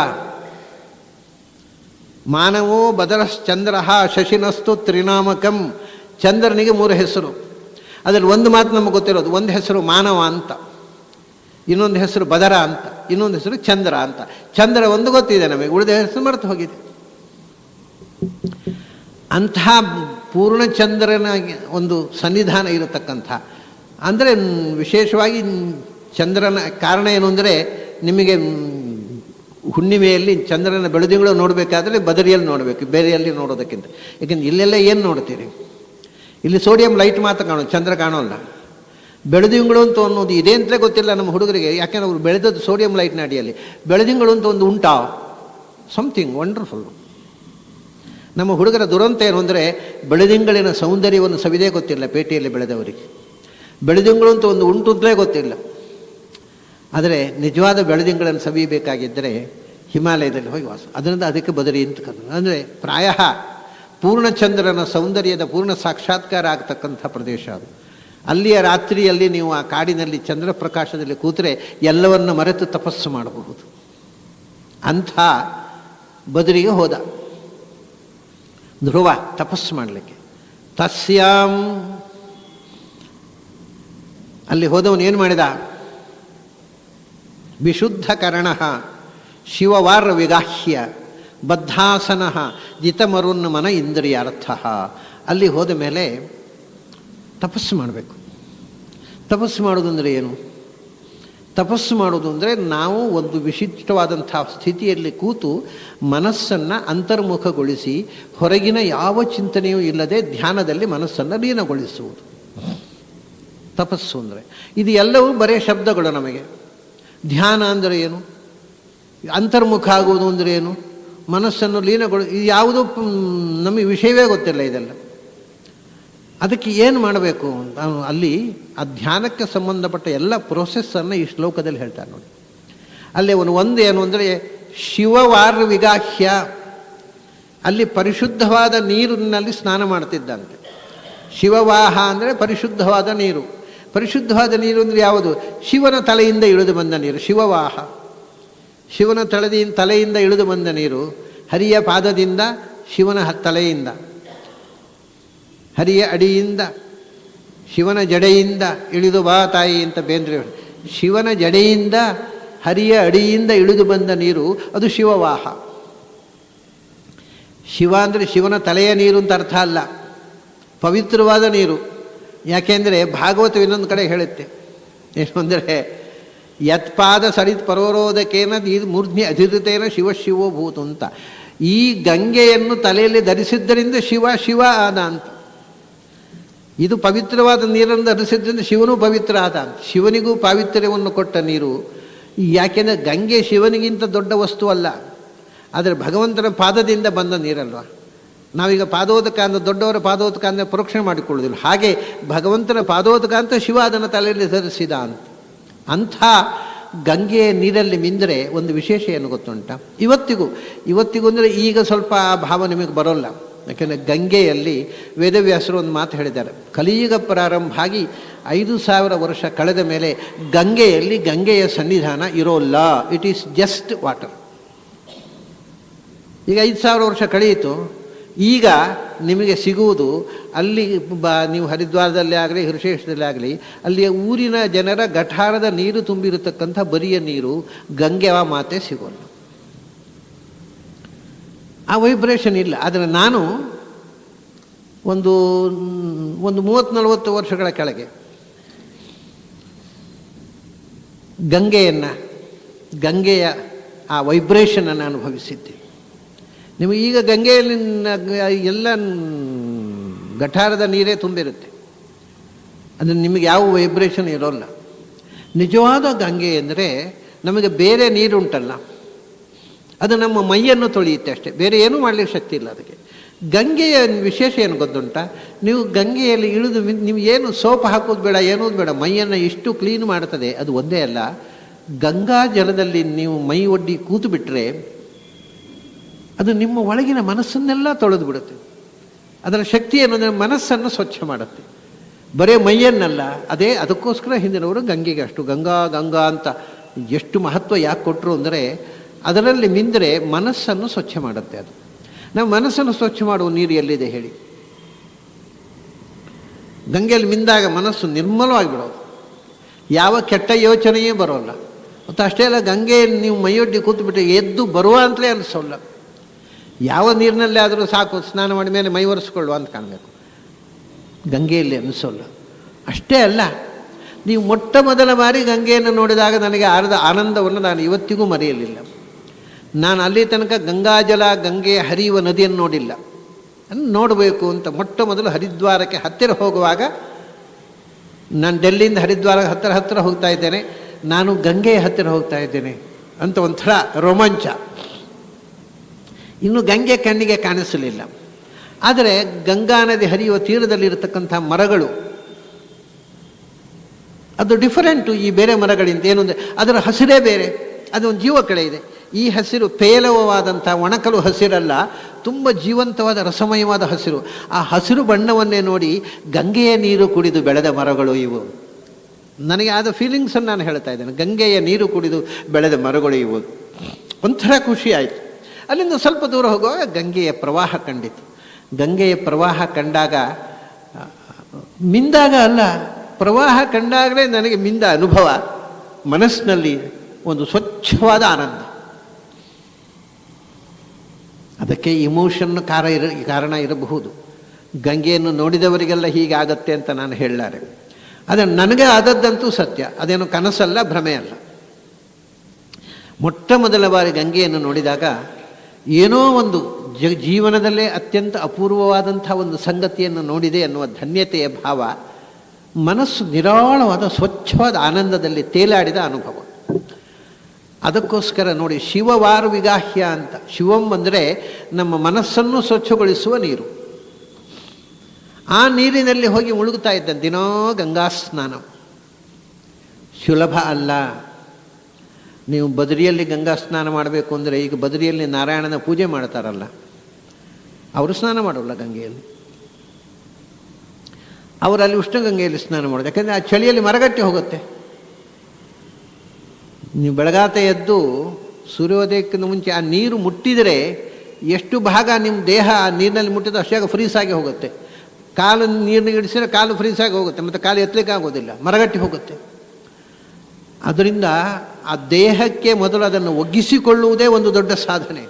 ಮಾನವೋ ಬದರಶ್ಚಂದ್ರ ಶಶಿನಸ್ತು ತ್ರಿನಾಮಕಂ, ಚಂದ್ರನಿಗೆ ಮೂರು ಹೆಸರು. ಅದರಲ್ಲಿ ಒಂದು ಮಾತು ನಮಗೆ ಗೊತ್ತಿರೋದು, ಒಂದು ಹೆಸರು ಮಾನವ ಅಂತ, ಇನ್ನೊಂದು ಹೆಸರು ಬದರ ಅಂತ, ಇನ್ನೊಂದು ಹೆಸರು ಚಂದ್ರ ಅಂತ. ಚಂದ್ರ ಒಂದು ಗೊತ್ತಿದೆ ನಮಗೆ, ಉಳಿದ ಹೆಸರು ಮರೆತು ಹೋಗಿದೆ. ಅಂತಹ ಪೂರ್ಣಚಂದ್ರನ ಒಂದು ಸನ್ನಿಧಾನ ಇರತಕ್ಕಂಥ, ಅಂದರೆ ವಿಶೇಷವಾಗಿ ಚಂದ್ರನ ಕಾರಣ ಏನು ಅಂದರೆ ನಿಮಗೆ ಹುಣ್ಣಿಮೆಯಲ್ಲಿ ಚಂದ್ರನ ಬೆಳದಿಂಗಳು ನೋಡಬೇಕಾದ್ರೆ ಬದರಿಯಲ್ಲಿ ನೋಡಬೇಕು, ಬೇರೆಯಲ್ಲಿ ನೋಡೋದಕ್ಕಿಂತ. ಯಾಕೆಂದ್ರೆ ಇಲ್ಲೆಲ್ಲ ಏನು ನೋಡ್ತೀರಿ? ಇಲ್ಲಿ ಸೋಡಿಯಂ ಲೈಟ್ ಮಾತ್ರ ಕಾಣೋದು, ಚಂದ್ರ ಕಾಣೋಲ್ಲ. ಬೆಳದಿಂಗಳು ಅಂತ ಅನ್ನೋದು ಇದೆ ಅಂತಲೇ ಗೊತ್ತಿಲ್ಲ ನಮ್ಮ ಹುಡುಗರಿಗೆ, ಯಾಕೆಂದ್ರೆ ಅವರು ಬೆಳೆದದ್ದು ಸೋಡಿಯಂ ಲೈಟ್ನ ಅಡಿಯಲ್ಲಿ. ಬೆಳದಿಂಗಳು ಅಂತ ಒಂದು ಉಂಟಾ? ಸಮಥಿಂಗ್ ವಂಡರ್ಫುಲ್ ನಮ್ಮ ಹುಡುಗರ ದುರಂತ ಏನು ಅಂದರೆ ಬೆಳದಿಂಗಳಿನ ಸೌಂದರ್ಯವನ್ನು ಸವಿದೇ ಗೊತ್ತಿಲ್ಲ ಪೇಟೆಯಲ್ಲಿ ಬೆಳೆದವರಿಗೆ. ಬೆಳದಿಂಗಳು ಅಂತ ಒಂದು ಉಂಟು ಅಂತಲೇ ಗೊತ್ತಿಲ್ಲ. ಆದರೆ ನಿಜವಾದ ಬೆಳದಿಂಗಳನ್ನು ಸವಿಯಬೇಕಾಗಿದ್ದರೆ ಹಿಮಾಲಯದಲ್ಲಿ ಹೋಗಿ ವಾಸ ಅದರಿಂದ ಅದಕ್ಕೆ ಬದರಿ ಅಂತ ಕರೆದು ಅಂದರೆ ಪ್ರಾಯ ಪೂರ್ಣಚಂದ್ರನ ಸೌಂದರ್ಯದ ಪೂರ್ಣ ಸಾಕ್ಷಾತ್ಕಾರ ಆಗ್ತಕ್ಕಂಥ ಪ್ರದೇಶ ಅದು. ಅಲ್ಲಿಯ ರಾತ್ರಿಯಲ್ಲಿ ನೀವು ಆ ಕಾಡಿನಲ್ಲಿ ಚಂದ್ರ ಪ್ರಕಾಶದಲ್ಲಿ ಕೂತರೆ ಎಲ್ಲವನ್ನು ಮರೆತು ತಪಸ್ಸು ಮಾಡಬಹುದು. ಅಂಥ ಬದರಿಗೆ ಹೋದ. ಧ್ರುವ ತಪಸ್ಸು ಮಾಡಲಿಕ್ಕೆ. ತಸ್ಯಾಂ. ಅಲ್ಲಿ ಹೋದವನು ಏನು ಮಾಡಿದ? ವಿಶುದ್ಧ ಕರ್ಣ ಶಿವವಾರ ವಿಗಾಹ್ಯ, ಬದ್ಧಾಸನ ಜಿತಮರುನ್ಮನ ಇಂದ್ರಿಯಾರ್ಥ. ಅಲ್ಲಿ ಹೋದ ಮೇಲೆ ತಪಸ್ಸು ಮಾಡಬೇಕು. ತಪಸ್ಸು ಮಾಡೋದು ಅಂದರೆ ಏನು? ತಪಸ್ಸು ಮಾಡೋದು ಅಂದರೆ ನಾವು ಒಂದು ವಿಶಿಷ್ಟವಾದಂಥ ಸ್ಥಿತಿಯಲ್ಲಿ ಕೂತು ಮನಸ್ಸನ್ನು ಅಂತರ್ಮುಖಗೊಳಿಸಿ ಹೊರಗಿನ ಯಾವ ಚಿಂತನೆಯೂ ಇಲ್ಲದೆ ಧ್ಯಾನದಲ್ಲಿ ಮನಸ್ಸನ್ನು ಲೀನಗೊಳಿಸುವುದು. ತಪಸ್ಸು ಅಂದರೆ. ಇದು ಎಲ್ಲವೂ ಬರೇ ಶಬ್ದಗಳು ನಮಗೆ. ಧ್ಯಾನ ಅಂದರೆ ಏನು? ಅಂತರ್ಮುಖ ಆಗುವುದು ಅಂದರೆ ಏನು? ಮನಸ್ಸನ್ನು ಲೀನಗೊಳ ಇದು ಯಾವುದೂ ನಮಗೆ ವಿಷಯವೇ ಗೊತ್ತಿಲ್ಲ ಇದೆಲ್ಲ. ಅದಕ್ಕೆ ಏನು ಮಾಡಬೇಕು ಅಂತ ಅಲ್ಲಿ ಆ ಧ್ಯಾನಕ್ಕೆ ಸಂಬಂಧಪಟ್ಟ ಎಲ್ಲ ಪ್ರೊಸೆಸ್ಸನ್ನು ಈ ಶ್ಲೋಕದಲ್ಲಿ ಹೇಳ್ತಾರೆ ನೋಡಿ. ಅಲ್ಲಿ ಅವನು ಒಂದು ಏನು ಅಂದರೆ ಶಿವವಾರ ವಿಗಾಹ್ಯ ಅಲ್ಲಿ ಪರಿಶುದ್ಧವಾದ ನೀರಿನಲ್ಲಿ ಸ್ನಾನ ಮಾಡ್ತಿದ್ದಂತೆ. ಶಿವವಾಹ ಅಂದರೆ ಪರಿಶುದ್ಧವಾದ ನೀರು. ಪರಿಶುದ್ಧವಾದ ನೀರು ಅಂದರೆ ಯಾವುದು? ಶಿವನ ತಲೆಯಿಂದ ಇಳಿದು ಬಂದ ನೀರು, ಶಿವವಾಹ. ಶಿವನ ತಲೆದಿ ತಲೆಯಿಂದ ಇಳಿದು ಬಂದ ನೀರು, ಹರಿಯ ಪಾದದಿಂದ ಶಿವನ ತಲೆಯಿಂದ. ಹರಿಯ ಅಡಿಯಿಂದ ಶಿವನ ಜಡೆಯಿಂದ ಇಳಿದು ಬಾ ತಾಯಿ ಅಂತ ಬೇಂದ್ರೆ ಶಿವನ ಜಡೆಯಿಂದ, ಹರಿಯ ಅಡಿಯಿಂದ ಇಳಿದು ಬಂದ ನೀರು, ಅದು ಶಿವವಾಹ. ಶಿವ ಅಂದರೆ ಶಿವನ ತಲೆಯ ನೀರು ಅಂತ ಅರ್ಥ ಅಲ್ಲ. ಪವಿತ್ರವಾದ ನೀರು. ಯಾಕೆಂದರೆ ಭಾಗವತ ಇನ್ನೊಂದು ಕಡೆ ಹೇಳುತ್ತೆ. ಏನು ಅಂದರೆ, ಯತ್ಪಾದ ಸರಿತ್ ಪರೋರೋಧಕೇನ ಇದು ಮೂರ್ಧ್ನಿ ಅಧಿೃತೇನ ಶಿವ ಶಿವೋ ಭೂತು ಅಂತ. ಈ ಗಂಗೆಯನ್ನು ತಲೆಯಲ್ಲಿ ಧರಿಸಿದ್ದರಿಂದ ಶಿವ ಶಿವ ಆದ ಅಂತ. ಇದು ಪವಿತ್ರವಾದ ನೀರನ್ನು ಧರಿಸಿದ್ದರಿಂದ ಶಿವನೂ ಪವಿತ್ರ ಆದ ಅಂತ. ಶಿವನಿಗೂ ಪಾವಿತ್ರ್ಯವನ್ನು ಕೊಟ್ಟ ನೀರು, ಯಾಕೆಂದರೆ ಗಂಗೆ ಶಿವನಿಗಿಂತ ದೊಡ್ಡ ವಸ್ತು ಅಲ್ಲ. ಆದರೆ ಭಗವಂತನ ಪಾದದಿಂದ ಬಂದ ನೀರಲ್ವ? ನಾವೀಗ ಪಾದೋದಕ ಅಂದ್ರೆ ದೊಡ್ಡವರ ಪಾದೋದಕ ಅಂದರೆ ಪರೋಕ್ಷಣೆ ಮಾಡಿಕೊಳ್ಳೋದಿಲ್ಲ. ಹಾಗೆ ಭಗವಂತನ ಪಾದೋದಕ ಅಂತ ಶಿವ ಅದನ್ನು ತಲೆಯಲ್ಲಿ ಧರಿಸಿದ ಅಂತ. ಅಂಥ ಗಂಗೆಯ ನೀರಲ್ಲಿ ಮಿಂದರೆ ಒಂದು ವಿಶೇಷ ಏನು ಗೊತ್ತುಂಟ? ಇವತ್ತಿಗೂ ಇವತ್ತಿಗೂ ಅಂದರೆ ಈಗ ಸ್ವಲ್ಪ ಆ ಭಾವ ನಿಮಗೆ ಬರೋಲ್ಲ. ಯಾಕೆಂದರೆ ಗಂಗೆಯಲ್ಲಿ ವೇದವ್ಯಾಸರು ಒಂದು ಮಾತು ಹೇಳಿದ್ದಾರೆ. ಕಲಿಯುಗ ಪ್ರಾರಂಭ ಆಗಿ ಐದು ಸಾವಿರ ವರ್ಷ ಕಳೆದ ಮೇಲೆ ಗಂಗೆಯಲ್ಲಿ ಗಂಗೆಯ ಸನ್ನಿಧಾನ ಇರೋಲ್ಲ. ಇಟ್ ಈಸ್ ಜಸ್ಟ್ ವಾಟರ್ ಈಗ ಐದು ಸಾವಿರ ವರ್ಷ ಕಳೆಯಿತು. ಈಗ ನಿಮಗೆ ಸಿಗುವುದು ಅಲ್ಲಿ ಬ, ನೀವು ಹರಿದ್ವಾರದಲ್ಲೇ ಆಗಲಿ ಹೃಷೇಶದಲ್ಲೇ ಆಗಲಿ, ಅಲ್ಲಿಯ ಊರಿನ ಜನರ ಗಠಾರದ ನೀರು ತುಂಬಿರತಕ್ಕಂಥ ಬರಿಯ ನೀರು ಗಂಗೆವ ಮಾತೆ ಸಿಗೋಲ್ಲ. ಆ ವೈಬ್ರೇಷನ್ ಇಲ್ಲ. ಆದರೆ ನಾನು ಒಂದು ಒಂದು ಮೂವತ್ತು ನಲವತ್ತು ವರ್ಷಗಳ ಕೆಳಗೆ ಗಂಗೆಯನ್ನು, ಗಂಗೆಯ ಆ ವೈಬ್ರೇಷನನ್ನು ಅನುಭವಿಸಿದ್ದೆ. ನಿಮಗೆ ಈಗ ಗಂಗೆಯಲ್ಲಿ ಎಲ್ಲ ಗಠಾರದ ನೀರೇ ತುಂಬಿರುತ್ತೆ. ಅಂದರೆ ನಿಮಗೆ ಯಾವ ವೈಬ್ರೇಷನ್ ಇರೋಲ್ಲ. ನಿಜವಾದ ಗಂಗೆ ಅಂದರೆ ನಮಗೆ ಬೇರೆ ನೀರುಂಟಲ್ಲ. ಅದು ನಮ್ಮ ಮೈಯನ್ನು ತೊಳೆಯುತ್ತೆ ಅಷ್ಟೇ. ಬೇರೆ ಏನೂ ಮಾಡಲಿಕ್ಕೆ ಶಕ್ತಿ ಇಲ್ಲ ಅದಕ್ಕೆ. ಗಂಗೆಯ ವಿಶೇಷ ಏನು ಗೊತ್ತುಂಟ? ನೀವು ಗಂಗೆಯಲ್ಲಿ ಇಳಿದು ನೀವು ಏನು ಸೋಪ್ ಹಾಕೋದು ಬೇಡ ಏನೂ ಬೇಡ, ಮೈಯನ್ನು ಇಷ್ಟು ಕ್ಲೀನ್ ಮಾಡ್ತದೆ, ಅದು ಒಂದೇ ಅಲ್ಲ. ಗಂಗಾ ಜಲದಲ್ಲಿ ನೀವು ಮೈ ಒಡ್ಡಿ ಕೂತು ಬಿಟ್ಟರೆ ಅದು ನಿಮ್ಮ ಒಳಗಿನ ಮನಸ್ಸನ್ನೆಲ್ಲ ತೊಳೆದು ಬಿಡುತ್ತೆ ಅದರ ಶಕ್ತಿ ಏನಂದರೆ ಮನಸ್ಸನ್ನು ಸ್ವಚ್ಛ ಮಾಡುತ್ತೆ. ಬರೇ ಮೈಯನ್ನಲ್ಲ, ಅದೇ ಅದಕ್ಕೋಸ್ಕರ ಹಿಂದಿನವರು ಗಂಗೆಗೆ ಅಷ್ಟು ಗಂಗಾ ಗಂಗಾ ಅಂತ ಎಷ್ಟು ಮಹತ್ವ ಯಾಕೆ ಕೊಟ್ಟರು ಅಂದರೆ, ಅದರಲ್ಲಿ ಮಿಂದರೆ ಮನಸ್ಸನ್ನು ಸ್ವಚ್ಛ ಮಾಡುತ್ತೆ ಅದು. ನಾವು ಮನಸ್ಸನ್ನು ಸ್ವಚ್ಛ ಮಾಡುವ ನೀರು ಎಲ್ಲಿದೆ ಹೇಳಿ? ಗಂಗೆಯಲ್ಲಿ ಮಿಂದಾಗ ಮನಸ್ಸು ನಿರ್ಮಲವಾಗಿಬಿಡೋದು. ಯಾವ ಕೆಟ್ಟ ಯೋಚನೆಯೇ ಬರೋಲ್ಲ. ಮತ್ತು ಅಷ್ಟೇ ಅಲ್ಲ, ಗಂಗೆಯಲ್ಲಿ ನೀವು ಮೈಯೊಡ್ಡಿ ಕೂತ್ಬಿಟ್ಟು ಎದ್ದು ಬರುವ ಅಂತಲೇ ಅನಿಸೋಲ್ಲ. ಯಾವ ನೀರಿನಲ್ಲೇ ಆದರೂ ಸಾಕು, ಸ್ನಾನ ಮಾಡಿ ಮೇಲೆ ಮೈ ಒರೆಸ್ಕೊಳ್ಳುವ ಅಂತ ಕಾಣಬೇಕು. ಗಂಗೆಯಲ್ಲಿ ಅನಿಸೋಲ್ಲ. ಅಷ್ಟೇ ಅಲ್ಲ, ನೀವು ಮೊಟ್ಟ ಮೊದಲ ಬಾರಿ ಗಂಗೆಯನ್ನು ನೋಡಿದಾಗ ನನಗೆ ಆರದ ಆನಂದವನ್ನು ನಾನು ಇವತ್ತಿಗೂ ಮರೆಯಲಿಲ್ಲ. ನಾನು ಅಲ್ಲಿ ತನಕ ಗಂಗಾಜಲ, ಗಂಗೆ ಹರಿಯುವ ನದಿಯನ್ನು ನೋಡಿಲ್ಲ. ನೋಡಬೇಕು ಅಂತ ಮೊಟ್ಟ ಮೊದಲು ಹರಿದ್ವಾರಕ್ಕೆ ಹತ್ತಿರ ಹೋಗುವಾಗ ನಾನು ಡೆಲ್ಲಿಯಿಂದ ಹರಿದ್ವಾರ ಹತ್ತಿರ ಹತ್ತಿರ ಹೋಗ್ತಾ ಇದ್ದೇನೆ, ನಾನು ಗಂಗೆಯ ಹತ್ತಿರ ಹೋಗ್ತಾ ಇದ್ದೇನೆ ಅಂತ ಒಂಥರ ರೋಮಾಂಚ. ಇನ್ನು ಗಂಗೆ ಕಣ್ಣಿಗೆ ಕಾಣಿಸಲಿಲ್ಲ. ಆದರೆ ಗಂಗಾ ನದಿ ಹರಿಯುವ ತೀರದಲ್ಲಿರತಕ್ಕಂಥ ಮರಗಳು, ಅದು ಡಿಫರೆಂಟು ಈ ಬೇರೆ ಮರಗಳಿಂದ. ಏನು ಅಂದರೆ, ಅದರ ಹಸಿರೇ ಬೇರೆ ಅದೊಂದು ಜೀವ ಕಡೆ ಇದೆ. ಈ ಹಸಿರು ಪೇಲವವಾದಂಥ ಒಣಕಲು ಹಸಿರಲ್ಲ, ತುಂಬ ಜೀವಂತವಾದ ರಸಮಯವಾದ ಹಸಿರು. ಆ ಹಸಿರು ಬಣ್ಣವನ್ನೇ ನೋಡಿ ಗಂಗೆಯ ನೀರು ಕುಡಿದು ಬೆಳೆದ ಮರಗಳು ಇವು. ನನಗೆ ಆದ ಫೀಲಿಂಗ್ಸನ್ನು ನಾನು ಹೇಳ್ತಾ ಇದ್ದೇನೆ. ಗಂಗೆಯ ನೀರು ಕುಡಿದು ಬೆಳೆದ ಮರಗಳು ಇವು. ಒಂಥರ ಖುಷಿ ಆಯಿತು. ಅಲ್ಲಿಂದ ಸ್ವಲ್ಪ ದೂರ ಹೋಗುವಾಗ ಗಂಗೆಯ ಪ್ರವಾಹ ಕಂಡಿತು. ಗಂಗೆಯ ಪ್ರವಾಹ ಕಂಡಾಗ, ಮಿಂದಾಗ ಅಲ್ಲ, ಪ್ರವಾಹ ಕಂಡಾಗಲೇ ನನಗೆ ಮಿಂದ ಅನುಭವ, ಮನಸ್ಸಿನಲ್ಲಿ ಒಂದು ಸ್ವಚ್ಛವಾದ ಆನಂದ. ಅದಕ್ಕೆ ಇಮೋಷನ್ ಕಾರ ಇರ, ಕಾರಣ ಇರಬಹುದು. ಗಂಗೆಯನ್ನು ನೋಡಿದವರಿಗೆಲ್ಲ ಹೀಗಾಗತ್ತೆ ಅಂತ ನಾನು ಹೇಳಲಾರೆ. ಆದರೆ ನನಗೆ ಆದದ್ದಂತೂ ಸತ್ಯ, ಅದೇನು ಕನಸಲ್ಲ ಭ್ರಮೆ ಅಲ್ಲ ಮೊಟ್ಟ ಮೊದಲ ಬಾರಿ ಗಂಗೆಯನ್ನು ನೋಡಿದಾಗ ಏನೋ ಒಂದು ಜ ಜೀವನದಲ್ಲೇ ಅತ್ಯಂತ ಅಪೂರ್ವವಾದಂಥ ಒಂದು ಸಂಗತಿಯನ್ನು ನೋಡಿದೆ ಅನ್ನುವ ಧನ್ಯತೆಯ ಭಾವ, ಮನಸ್ಸು ನಿರಾಳವಾದ, ಸ್ವಚ್ಛವಾದ ಆನಂದದಲ್ಲಿ ತೇಲಾಡಿದ ಅನುಭವ. ಅದಕ್ಕೋಸ್ಕರ ನೋಡಿ ಶಿವವಾರು ವಿಗಾಹ್ಯ ಅಂತ. ಶಿವಂ ಅಂದರೆ ನಮ್ಮ ಮನಸ್ಸನ್ನು ಸ್ವಚ್ಛಗೊಳಿಸುವ ನೀರು. ಆ ನೀರಿನಲ್ಲಿ ಹೋಗಿ ಮುಳುಗುತ್ತಾ ಇದ್ದ ದಿನೋ ಗಂಗಾ ಸ್ನಾನ ಸುಲಭ ಅಲ್ಲ. ನೀವು ಬದರಿಯಲ್ಲಿ ಗಂಗಾ ಸ್ನಾನ ಮಾಡಬೇಕು ಅಂದರೆ ಈಗ ಬದರಿಯಲ್ಲಿ ನಾರಾಯಣನ ಪೂಜೆ ಮಾಡ್ತಾರಲ್ಲ, ಅವರು ಸ್ನಾನ ಮಾಡೋಲ್ಲ ಗಂಗೆಯಲ್ಲಿ? ಅವರು ಅಲ್ಲಿ ಉಷ್ಣಗಂಗೆಯಲ್ಲಿ ಸ್ನಾನ ಮಾಡೋದು ಯಾಕೆಂದರೆ ಆ ಚಳಿಯಲ್ಲಿ ಮರಗಟ್ಟಿ ಹೋಗುತ್ತೆ. ನೀವು ಬೆಳಗಾತ ಎದ್ದು ಸೂರ್ಯೋದಯಕ್ಕಿಂತ ಮುಂಚೆ ಆ ನೀರು ಮುಟ್ಟಿದರೆ ಎಷ್ಟು ಭಾಗ ನಿಮ್ಮ ದೇಹ ಆ ನೀರಿನಲ್ಲಿ ಮುಟ್ಟಿದ ಅಷ್ಟಾಗ ಫ್ರೀಸ್ ಆಗಿ ಹೋಗುತ್ತೆ. ಕಾಲು ನೀರನ್ನ ಇಡಿಸಿದ್ರೆ ಕಾಲು ಫ್ರೀಸ್ ಆಗಿ ಹೋಗುತ್ತೆ, ಮತ್ತು ಕಾಲು ಎತ್ತಲಿಕ್ಕೆ ಆಗೋದಿಲ್ಲ, ಮರಗಟ್ಟಿ ಹೋಗುತ್ತೆ. ಅದರಿಂದ ಆ ದೇಹಕ್ಕೆ ಮೊದಲು ಅದನ್ನು ಒಗ್ಗಿಸಿಕೊಳ್ಳುವುದೇ ಒಂದು ದೊಡ್ಡ ಸಾಧನೆ.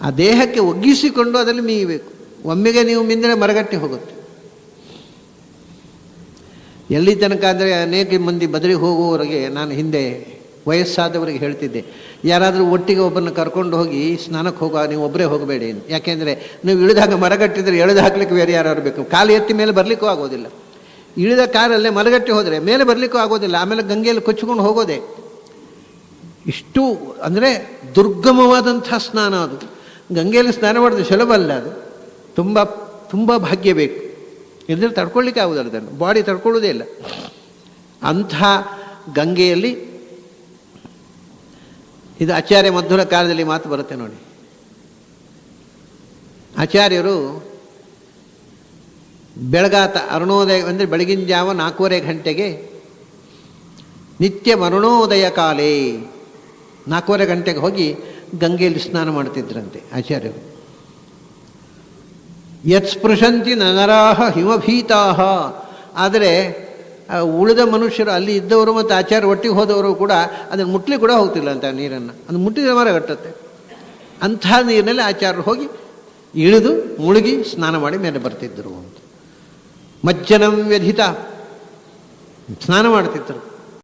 ಆ ದೇಹಕ್ಕೆ ಒಗ್ಗಿಸಿಕೊಂಡು ಅದರಲ್ಲಿ ಮೀಯಬೇಕು. ಒಮ್ಮೆಗೆ ನೀವು ಮಿಂದರೆ ಮರಗಟ್ಟಿ ಹೋಗುತ್ತೆ. ಎಲ್ಲಿ ತನಕ ಅಂದರೆ ಅನೇಕ ಮಂದಿ ಬದಲಿಗೆ ಹೋಗುವವರಿಗೆ ನಾನು ಹಿಂದೆ ವಯಸ್ಸಾದವರಿಗೆ ಹೇಳ್ತಿದ್ದೆ, ಯಾರಾದರೂ ಒಟ್ಟಿಗೆ ಒಬ್ಬರನ್ನ ಕರ್ಕೊಂಡು ಹೋಗಿ ಸ್ನಾನಕ್ಕೆ ಹೋಗುವ, ನೀವು ಒಬ್ಬರೇ ಹೋಗಬೇಡಿ ಯಾಕೆಂದರೆ ನೀವು ಇಳಿದಾಗ ಮರಗಟ್ಟಿದ್ರೆ ಎಳೆದು ಹಾಕ್ಲಿಕ್ಕೆ ಬೇರೆ ಯಾರು ಬೇಕು ಕಾಲು ಎತ್ತಿ ಮೇಲೆ ಬರಲಿಕ್ಕೂ ಆಗೋದಿಲ್ಲ. ಇಳಿದ ಕಾರಲ್ಲೇ ಮಲಗಟ್ಟಿ ಹೋದರೆ, ಮೇಲೆ ಬರಲಿಕ್ಕೂ ಆಗೋದಿಲ್ಲ, ಆಮೇಲೆ ಗಂಗೆಯಲ್ಲಿ ಕೊಚ್ಚಿಕೊಂಡು ಹೋಗೋದೆ. ಇಷ್ಟು, ಅಂದರೆ ದುರ್ಗಮವಾದಂಥ ಸ್ನಾನ ಅದು. ಗಂಗೆಯಲ್ಲಿ ಸ್ನಾನ ಮಾಡೋದು ಸುಲಭ ಅಲ್ಲ ಅದು. ತುಂಬ ತುಂಬ ಭಾಗ್ಯ ಬೇಕು. ಇಲ್ಲದ್ರೆ ತಡ್ಕೊಳ್ಳಿಕ್ಕೆ ಆಗೋದಿಲ್ಲ ಅದನ್ನು. ಬಾಡಿ ತಡ್ಕೊಳ್ಳೋದೇ ಇಲ್ಲ. ಅಂಥ ಗಂಗೆಯಲ್ಲಿ, ಇದು ಆಚಾರ್ಯ ಮಧುರ ಕಾಲದಲ್ಲಿ ಮಾತು ಬರುತ್ತೆ ನೋಡಿ. ಆಚಾರ್ಯರು ಬೆಳಗಾತ ಅರುಣೋದಯ ಅಂದರೆ ಬೆಳಗಿನ ಜಾವ ನಾಲ್ಕೂವರೆ ಗಂಟೆಗೆ ನಿತ್ಯ ಮರುಣೋದಯ ಕಾಲೇ. ನಾಲ್ಕೂವರೆ ಗಂಟೆಗೆ ಹೋಗಿ ಗಂಗೆಯಲ್ಲಿ ಸ್ನಾನ ಮಾಡ್ತಿದ್ರಂತೆ ಆಚಾರ್ಯರು. ಯತ್ ಸ್ಪೃಶಂತಿ ನಗರಾಹ ಹಿಮಭೀತಾಹ. ಆದರೆ ಉಳಿದ ಮನುಷ್ಯರು ಅಲ್ಲಿ ಇದ್ದವರು ಮತ್ತು ಆಚಾರ್ಯ ಒಟ್ಟಿಗೆ ಹೋದವರು ಕೂಡ ಅದನ್ನು ಮುಟ್ಲಿ ಕೂಡ ಹೋಗ್ತಿಲ್ಲ ಅಂತ ನೀರನ್ನು. ಅದು ಮುಟ್ಟಿದ ಮರ ಕಟ್ಟುತ್ತೆ. ಅಂಥ ನೀರಿನಲ್ಲಿ ಆಚಾರ್ಯರು ಹೋಗಿ ಇಳಿದು ಮುಳುಗಿ ಸ್ನಾನ ಮಾಡಿ ಮೇಲೆ ಬರ್ತಿದ್ದರು ಅಂತ. ಮಜ್ಜನಂ ವ್ಯಧಿತ ಸ್ನಾನ ಮಾಡ್ತಿದ್ದರು